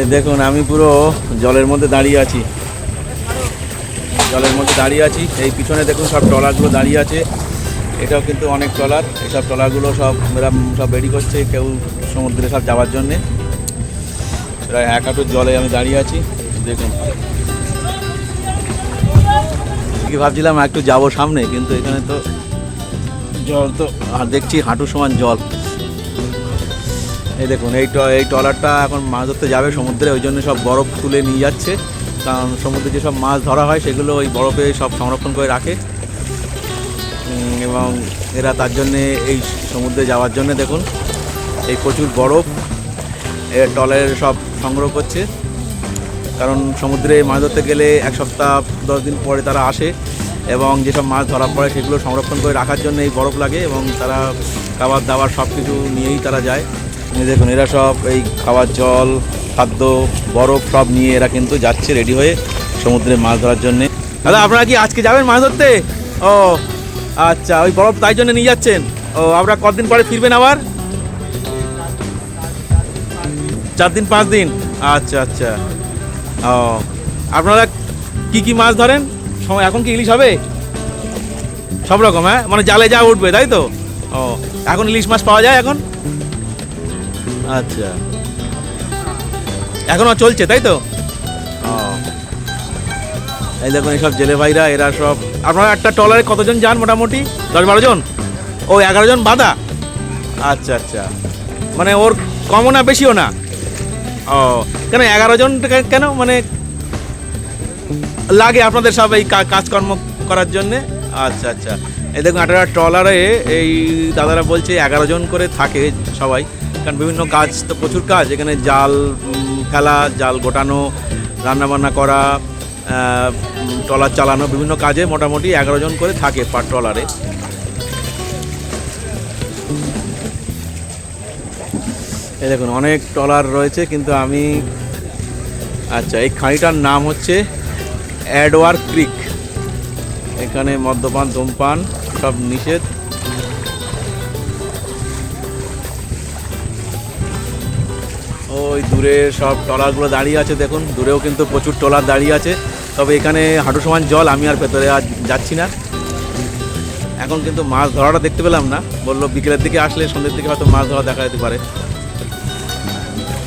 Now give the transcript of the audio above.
এই দেখুন, আমি পুরো জলের মধ্যে দাঁড়িয়ে আছি। জলের মধ্যে দাঁড়িয়ে আছি। এই পিছনে দেখুন, সব ট্রলারগুলো দাঁড়িয়ে আছে। এটাও কিন্তু অনেক ট্রলার। এইসব ট্রলারগুলো সব, এরা সব রেডি করছে কেউ সমুদ্রে সব যাওয়ার জন্যে। প্রায় এক হাঁটুর জলে আমি দাঁড়িয়ে আছি। দেখুন। কি ভাবছিলাম, একটু যাব সামনে, কিন্তু এখানে তো জল তো, আর দেখছি হাঁটু সমান জল। এই দেখুন, এই এই ট্রলারটা এখন মাছ ধরতে যাবে সমুদ্রে, ওই জন্য সব বরফ তুলে নিয়ে যাচ্ছে। কারণ সমুদ্রে যেসব মাছ ধরা হয়, সেগুলো ওই বরফে সব সংরক্ষণ করে রাখে। এবং এরা তার জন্যে এই সমুদ্রে যাওয়ার জন্য দেখুন, এই প্রচুর বরফ এ ট্রলারের সব সংগ্রহ করছে। কারণ সমুদ্রে মাছ ধরতে গেলে এক সপ্তাহ, দশ দিন পরে তারা আসে এবং যেসব মাছ ধরা পড়ে, সেগুলো সংরক্ষণ করে রাখার জন্য এই বরফ লাগে এবং তারা খাবার দাবার সব কিছু নিয়েই তারা যায়। দেখুন, এরা সব এই খাওয়ার জল, খাদ্য, বরফ সব নিয়ে এরা কিন্তু যাচ্ছে রেডি হয়ে সমুদ্রে মাছ ধরার জন্যে। দাদা, আপনারা কি আজকে যাবেন মাছ ধরতে? ও আচ্ছা ওই বরফ তাই জন্য নিয়ে যাচ্ছেন। ও আপনারা কতদিন পরে ফিরবেন আবার? চার দিন, পাঁচ দিন? আচ্ছা আচ্ছা। ও, আপনারা কি কি মাছ ধরেন? এখন কি ইলিশ হবে? সব রকম হ্যাঁ? মানে জালে যা উঠবে, তাই তো? ও, এখন ইলিশ মাছ পাওয়া যায় এখন? আচ্ছা। এখনও চলছে তাই তো? এই দেখুন এইসব জেলে ভাইরা এরা সব আপনারা একটা ট্রলারে কতজন যান মোটামুটি? দশ বারো জন? ও এগারো জন বাঁধা আচ্ছা আচ্ছা। মানে ওর কমও না বেশিও না? ও কেন এগারো জন কেন? মানে লাগে আপনাদের সব এই কাজকর্ম করার জন্যে? আচ্ছা আচ্ছা। এই দেখুন একটা ট্রলারে এই দাদারা বলছে এগারো জন করে থাকে সবাই। কারণ বিভিন্ন কাজ, তো প্রচুর কাজ। এখানে জাল ফেলা, জাল গোটানো, রান্নাবান্না করা ট্রলার চালানো, বিভিন্ন কাজে মোটামুটি এগারো জন করে থাকে পার ট্রলারে। এই দেখুন, অনেক ট্রলার রয়েছে, কিন্তু আমি আচ্ছা এই খাঁড়িটার নাম হচ্ছে অ্যাডওয়ার ক্রিক। এখানে মদ্যপান, ধূমপান, সব নিষেধ। ওই দূরে সব ট্রলারগুলো দাঁড়িয়ে আছে, দেখুন। দূরেও কিন্তু প্রচুর ট্রলার দাঁড়িয়ে আছে। তবে এখানে হাঁটু সমান জল, আমি আর ভেতরে আর যাচ্ছি না। এখন কিন্তু মাছ ধরাটা দেখতে পেলাম না। বলল বিকেলের দিকে আসলে সন্ধ্যের দিকে হয়তো মাছ ধরা দেখা যেতে পারে।